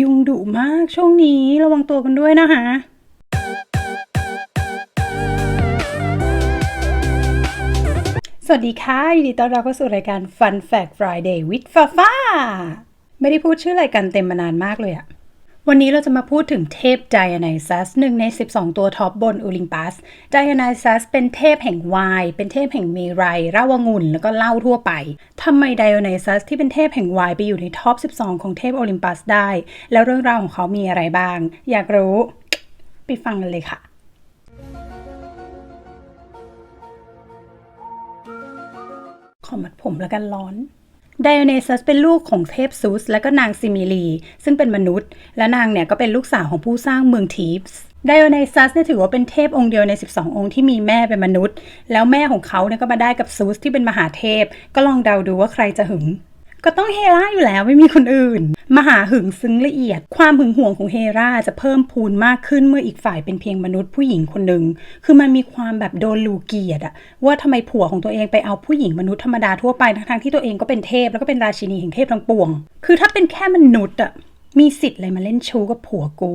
ยุงดุมากช่วงนี้ระวังตัวกันด้วยนะคะสวัสดีค่ะยินดีต้อนรับเข้าสู่รายการ Fun Fact Friday with Fafa ไม่ได้พูดชื่อรายการเต็มมานานมากเลยอะ วันนี้เราจะมาพูดถึงเทพไดอาไนซัสหนึ่งใน 12 ตัวท็อปบนโอลิมปัสไดอาไนซัสเป็นเทพแห่งไวน์เป็นเทพแห่งเมรัยเล้าวงุ่นแล้วก็เหล้าทั่วไปทำไมไดอาไนซัสที่เป็นเทพแห่งไวน์ไปอยู่ในท็อป 12 ของเทพโอลิมปัสได้ แล้วเรื่องราวของเขามีอะไรบ้าง อยากรู้ ไปฟังกันเลยค่ะขอมัดผมแล้วกันร้อน ไดโอเนซัสเป็นลูกของเทพซูส และก็นางซิมิลี ซึ่งเป็นมนุษย์ และนางเนี่ยก็เป็นลูกสาวของผู้สร้างเมืองทีฟส์ไดโอเนซัสเนี่ยถือว่าเป็นเทพองค์เดียวใน 12 องค์ที่มีแม่เป็นมนุษย์ แล้วแม่ของเขาเนี่ยก็มาได้กับซูสที่เป็นมหาเทพ ก็ลองเดาดูว่าใครจะหึง ก็ต้องเฮราอยู่แล้วไม่มีคนอื่น มหาหึงซึ้งละเอียด ความหึงหวงของเฮราจะเพิ่มพูนมากขึ้นเมื่ออีกฝ่ายเป็นเพียงมนุษย์ผู้หญิงคนหนึ่งคือมันมีความแบบโดนลูเกียดอะว่าทำไมผัวของตัวเองไปเอาผู้หญิงมนุษย์ธรรมดาทั่วไปทั้งที่ตัวเองก็เป็นเทพแล้วก็เป็นราชินีแห่งเทพทั้งปวง คือถ้าเป็นแค่มนุษย์อะมีสิทธิ์อะไรมาเล่นชู้กับผัวกู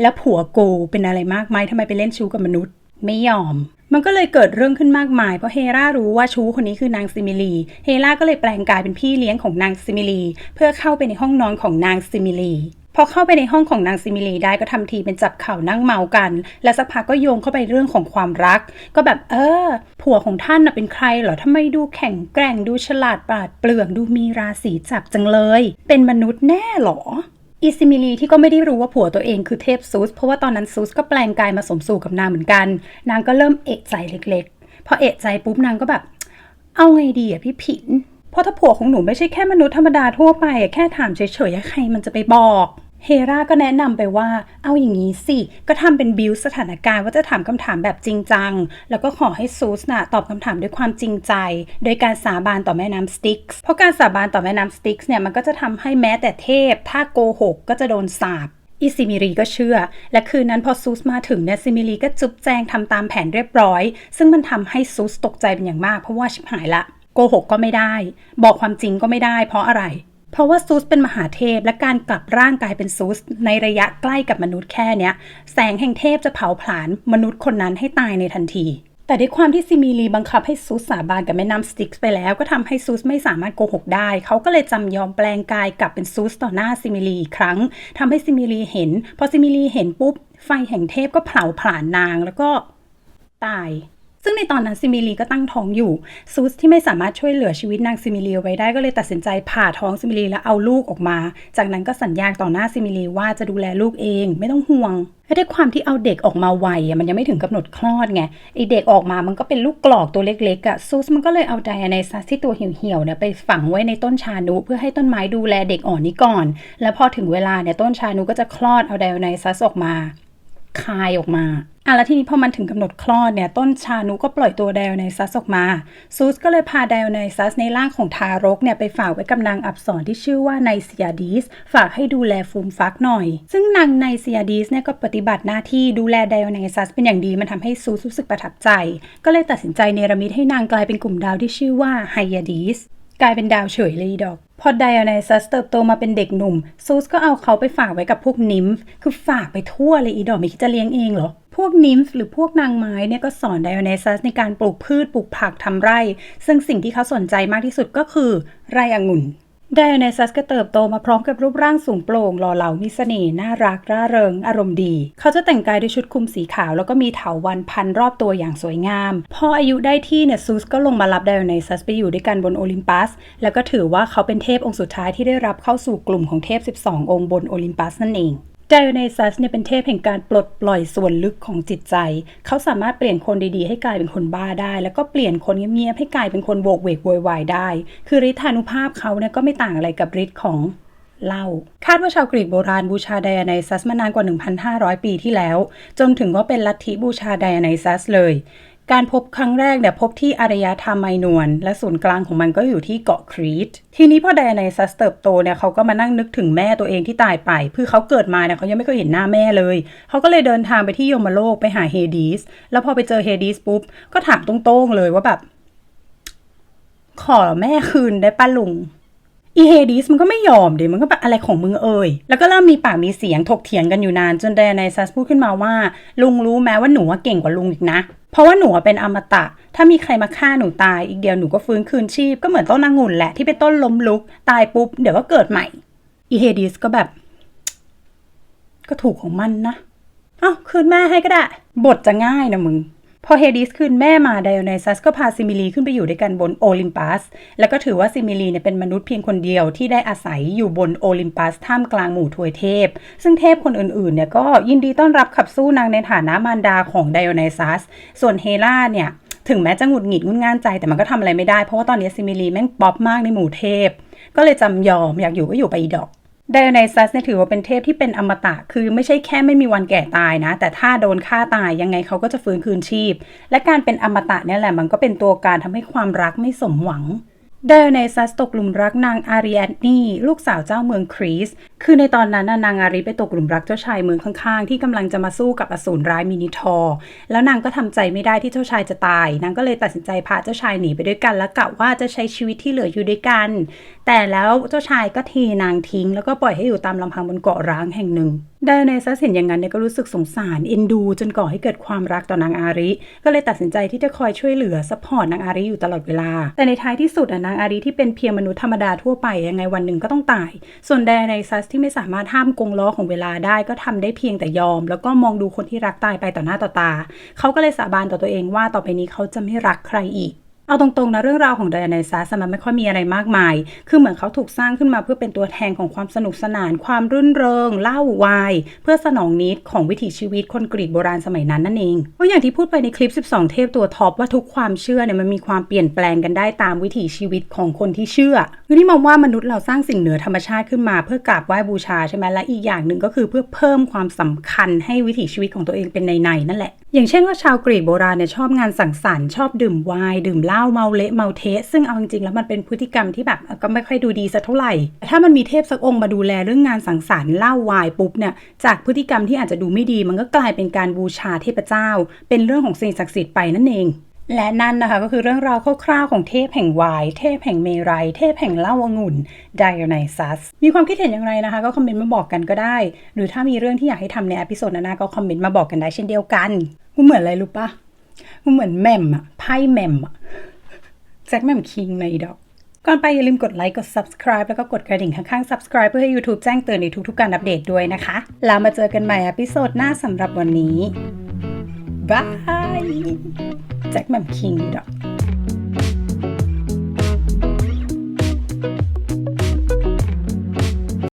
แล้วผัวกูเป็นอะไรมากไหมทำไมไปเล่นชู้กับมนุษย์ ไม่ยอม มันก็เลยเกิดเรื่องขึ้นมากมาย เพราะเฮรารู้ว่าชู้คนนี้คือนางซิมิลี เฮราก็เลยแปลงกายเป็นพี่เลี้ยงของนางซิมิลี เพื่อเข้าไปในห้องนอนของนางซิมิลีพอเข้าไปในห้องของนางซิมิลีได้ก็ทำทีเป็นจับเข่านั่งเมากัน และสักพักก็โยงเข้าไปเรื่องของความรัก ก็แบบเออ ผัวของท่านน่ะเป็นใครเหรอทำไมดูแข็งแกร่งดูฉลาดปราดเปลืองดูมีราศีจับจังเลย เป็นมนุษย์แน่หรอ อิซิมิลีที่ก็ไม่ได้รู้ว่าผัวตัวเองคือเทพซูส เพราะว่าตอนนั้นซูสก็แปลงกายมาสมสู่กับนางเหมือนกัน นางก็เริ่มเอะใจเล็กๆ พอเอะใจปุ๊บนางก็แบบ เอาไงดีอะพี่ผิน เพราะถ้าผัวของหนูไม่ใช่แค่มนุษย์ธรรมดาทั่วไปอะแค่ถามเฉยๆใครมันจะไปบอก เฮราก็แนะนำไปว่า เอาอย่างนี้สิ ก็ทำเป็นบิวสถานการณ์ว่าจะถามคำถามแบบจริงจัง แล้วก็ขอให้ซูสน่ะตอบคำถามด้วยความจริงใจ โดยการสาบานต่อแม่น้ำสติกส์เพราะการสาบานต่อแม่น้ำสติกส์เนี่ยมันก็จะทำให้แม้แต่เทพ ถ้าโกหกก็จะโดนสาปอิซิมิรีก็เชื่อ และคืนนั้นพอซูสมาถึงเนี่ยซิมิรีก็จุบแจงทำตามแผนเรียบร้อย ซึ่งมันทำให้ซูสตกใจเป็นอย่างมากเพราะว่าชิบหายละโกหกก็ไม่ได้ บอกความจริงก็ไม่ได้ เพราะอะไร เพราะว่าซูสเป็นมหาเทพและการกลับร่างกายเป็นซูสในระยะใกล้กับมนุษย์แค่เนี้ย แสงแห่งเทพจะเผาผลาญมนุษย์คนนั้นให้ตายในทันที แต่ด้วยความที่ซิมิลีบังคับให้ซูสสาบานกับแม่น้ำสติกส์ไปแล้ว ก็ทำให้ซูสไม่สามารถโกหกได้ เขาก็เลยจำยอมแปลงกายกลับเป็นซูสต่อหน้าซิมิลีอีกครั้งทำให้ซิมิลีเห็น พอซิมิลีเห็นปุ๊บ ไฟแห่งเทพก็เผาผลาญนางแล้วก็ตาย ซึ่งในตอนนั้นซิมิลีก็ตั้งท้องอยู่ซูสที่ไม่สามารถช่วยเหลือชีวิตนางซิมิลีไว้ได้ก็เลยตัดสินใจผ่าท้องซิมิลีแล้วเอาลูกออกมา จากนั้นก็สัญญาต่อหน้าซิมิลีว่าจะดูแลลูกเองไม่ต้องห่วงและด้วยความที่เอาเด็กออกมาไวอะมันยังไม่ถึงกำหนดคลอดไงไอเด็กออกมามันก็เป็นลูกกรอกตัวเล็กๆอะซูสมันก็เลยเอาไดอาไนซัสที่ตัวเหี่ยวๆเนี่ยไปฝังไว้ในต้นชานุเพื่อให้ต้นไม้ดูแลเด็กอ่อนนี้ก่อน แล้วพอถึงเวลาเนี่ยต้นชานุก็จะคลอดเอาไดอาไนซัสออกมา คายออกมาอะแล้วทีนี้พอมันถึงกำหนดคลอดเนี่ยต้นชานุก็ปล่อยตัวไดโอไนซัสออกมา ซูสก็เลยพาไดโอไนซัสในร่างของทารกเนี่ยไปฝากไว้กับนางอับสรที่ชื่อว่าไนเซียดีสฝากให้ดูแลฟูมฟักหน่อย ซึ่งนางไนเซียดีสเนี่ยก็ปฏิบัติหน้าที่ดูแลไดโอไนซัสเป็นอย่างดีมันทำให้ซูสรู้สึกประทับใจ ก็เลยตัดสินใจเนรมิตให้นางกลายเป็นกลุ่มดาวที่ชื่อว่าไฮยาดีส กลายเป็นดาวเฉยเลยดอก พอไดอาไนซัสเติบโตมาเป็นเด็กหนุ่ม ซูสก็เอาเขาไปฝากไว้กับพวกนิมฟ์คือฝากไปทั่วเลยอีดอกไม่คิดจะเลี้ยงเองเหรอพวกนิมฟ์หรือพวกนางไม้เนี่ยก็สอนไดอาไนซัสในการปลูกพืชปลูกผักทำไร่ ซึ่งสิ่งที่เขาสนใจมากที่สุดก็คือไร่องุ่น ไดอไนซัสก็เติบโตมาพร้อมกับรูปร่างสูงโปร่งหล่อเหลามีเสน่ห์น่ารักร่าเริง อารมณ์ดี เขาจะแต่งกายด้วยชุดคลุมสีขาว แล้วก็มีเถาวันพันรอบตัวอย่างสวยงาม พออายุได้ที่เนี่ยซูสก็ลงมารับไดอไนซัสไปอยู่ด้วยกันบนโอลิมปัส แล้วก็ถือว่าเขาเป็นเทพองค์สุดท้ายที่ได้รับเข้าสู่กลุ่มของเทพ 12 องค์บนโอลิมปัสนั่นเอง ไดโอไนซัสเนี่ยเป็นเทพแห่งการปลดปล่อยส่วนลึกของจิตใจ เขาสามารถเปลี่ยนคนดีๆ ให้กลายเป็นคนบ้าได้ แล้วก็เปลี่ยนคนเงียบๆให้กลายเป็นคนโวกเวกโวยวายได้ คือฤทธานุภาพเขาเนี่ยก็ไม่ต่างอะไรกับฤทธิ์ของเหล้าคาดว่าชาวกรีกโบราณบูชาไดอาไนซัสมานานกว่า 1,500 ปีที่แล้ว จนถึงว่าเป็นลัทธิบูชาไดอาไนซัสเลย การพบครั้งแรกเนี่ยพบที่อารยธรรมไมนวน และศูนย์กลางของมันก็อยู่ที่เกาะครีต ทีนี้พอไดอาไนซัสเติบโตเนี่ยเขาก็มานั่งนึกถึงแม่ตัวเองที่ตายไปคือเขาเกิดมาเนี่ยเขายังไม่เคยเห็นหน้าแม่เลย เขาก็เลยเดินทางไปที่ยมโลกไปหาเฮดีสแล้วพอไปเจอเฮดีสปุ๊บ ก็ถามตรงๆเลยว่าแบบ ขอแม่คืนได้ป้าลุงอีเฮดิสมันก็ไม่ยอมเดี๋ยวมันก็แบบอะไรของมึงเอ่ย แล้วก็เริ่มมีปากมีเสียงถกเถียงกันอยู่นาน จนไดอาไนซัสพูดขึ้นมาว่า ลุงรู้แม้ว่าหนูว่าเก่งกว่าลุงอีกนะ เพราะว่าหนูเป็นอมตะ ถ้ามีใครมาฆ่าหนูตายอีกเดียวหนูก็ฟื้นคืนชีพก็เหมือนต้นองุ่นแหละที่เป็นต้นล้มลุก ตายปุ๊บ เดี๋ยวก็เกิดใหม่ อีเฮดิสก็แบบ ก็ถูกของมันนะ เอ้าคืนแม่ให้ก็ได้ บทจะง่ายนะมึง พอเฮดิสคืนแม่มาไดโอไนซัสก็พาซิมิลีขึ้นไปอยู่ด้วยกันบนโอลิมปัส แล้วก็ถือว่าซิมิลีเนี่ยเป็นมนุษย์เพียงคนเดียวที่ได้อาศัยอยู่บนโอลิมปัสท่ามกลางหมู่ทวยเทพ ซึ่งเทพคนอื่นๆเนี่ยก็ยินดีต้อนรับขับสู้นางในฐานะมารดาของไดโอไนซัส ส่วนเฮล่าเนี่ยถึงแม้จะหงุดหงิดงุนง่านใจแต่มันก็ทำอะไรไม่ได้เพราะว่าตอนนี้ซิมิลีแม่งป๊อปมากในหมู่เทพ ก็เลยจำยอมอยากอยู่ก็อยู่ไปอีดอก ไดโอไนซัสเนี่ยถือว่าเป็นเทพที่เป็นอมตะ คือไม่ใช่แค่ไม่มีวันแก่ตายนะ แต่ถ้าโดนฆ่าตายยังไงเขาก็จะฟื้นคืนชีพ และการเป็นอมตะเนี่ยแหละมันก็เป็นตัวการทำให้ความรักไม่สมหวัง ไดโอไนซัสตกหลุมรักนางอาริแอนนี่ลูกสาวเจ้าเมืองครีส คือในตอนนั้นนางอาริไปตกหลุมรักเจ้าชายเมืองข้างๆ ที่กำลังจะมาสู้กับอสูรร้ายมินิทอร์แล้วนางก็ทำใจไม่ได้ที่เจ้าชายจะตาย นางก็เลยตัดสินใจพาเจ้าชายหนีไปด้วยกัน และกะว่าจะใช้ชีวิตที่เหลืออยู่ด้วยกัน แต่แล้วเจ้าชายก็เทนางทิ้ง แล้วก็ปล่อยให้อยู่ตามลำพังบนเกาะร้างแห่งหนึ่ง ไดโอไนซัสเห็นอย่างนั้นเนี่ยก็รู้สึกสงสารเอ็นดู จนก่อให้เกิดความรักต่อนางอาริ ก็เลยตัดสินใจที่จะคอยช่วยเหลือซัพพอร์ตนางอาริอยู่ตลอดเวลา แต่ในท้ายที่สุดนางอาริที่เป็นเพียงมนุษย์ธรรมดาทั่วไปยังไงวันหนึ่งก็ต้องตาย ส่วนไดโอไนซัสที่ไม่สามารถห้ามกงล้อของเวลาได้ก็ทำได้เพียงแต่ยอม แล้วก็มองดูคนที่รักตายไปต่อหน้าต่อตา เขาก็เลยสาบานต่อตัวเองว่าต่อไปนี้เขาจะไม่รักใครอีก เอาตรงๆนะเรื่องราวของไดอาไนซัสมันไม่ค่อยมีอะไรมากมาย คือเหมือนเขาถูกสร้างขึ้นมาเพื่อเป็นตัวแทนของความสนุกสนาน ความรื่นเริงเล่าวาย เพื่อสนองนิดของวิถีชีวิตคนกรีกโบราณสมัยนั้นนั่นเองเพราะอย่างที่พูดไปในคลิป 12 เทพตัวท็อปว่าทุกความเชื่อเนี่ยมันมีความเปลี่ยนแปลงกันได้ตามวิถีชีวิตของคนที่เชื่อคือที่มองว่ามนุษย์เราสร้างสิ่งเหนือธรรมชาติขึ้นมา เพื่อกราบไหว้บูชาใช่ไหมและอีกอย่างหนึ่งก็คือเพื่อเพิ่มความสำคัญให้วิถีชีวิตของตัวเองเป็นในๆนั่นแหละ อย่างเช่นว่าชาวกรีกโบราณเนี่ยชอบงานสังสรรค์ชอบดื่มไวน์ดื่มเหล้าเมาเละเมาเทะซึ่งเอาจริงๆแล้วมันเป็นพฤติกรรมที่แบบก็ไม่ค่อยดูดีสักเท่าไหร่แต่ถ้ามันมีเทพสักองค์มาดูแลเรื่องงานสังสรรค์เหล้าไวน์ปุ๊บเนี่ยจากพฤติกรรมที่อาจจะดูไม่ดี มันก็กลายเป็นการบูชาเทพเจ้า เป็นเรื่องของสิ่งศักดิ์สิทธิ์ไปนั่นเองและนั่นนะคะก็คือเรื่องราวคร่าวๆของเทพแห่งไวน์เทพแห่งเมรัย เทพแห่งเหล้าองุ่นไดโอไนซัส มีความคิดเห็นอย่างไรนะคะ ก็คอมเมนต์มาบอกกันก็ได้ หรือถ้ามีเรื่องที่อยากให้ทำในอพิโซดหน้าก็คอมเมนต์มาบอกกันได้เช่นเดียวกัน กูเหมือนอะไรรู้ปะกูเหมือนแมมอะไพ่แมมอะแจ็คแมมคิงในดอกก่อนไปอย่าลืมกดไลค์กด subscribe แล้วก็กดกระดิ่งข้างๆ subscribe เพื่อให้ YouTube แจ้งเตือนในทุกๆการอัปเดตด้วยนะคะ แล้วมาเจอกันใหม่อพิโซดหน้าสำหรับวันนี้บายแจ็คแมมคิงดอก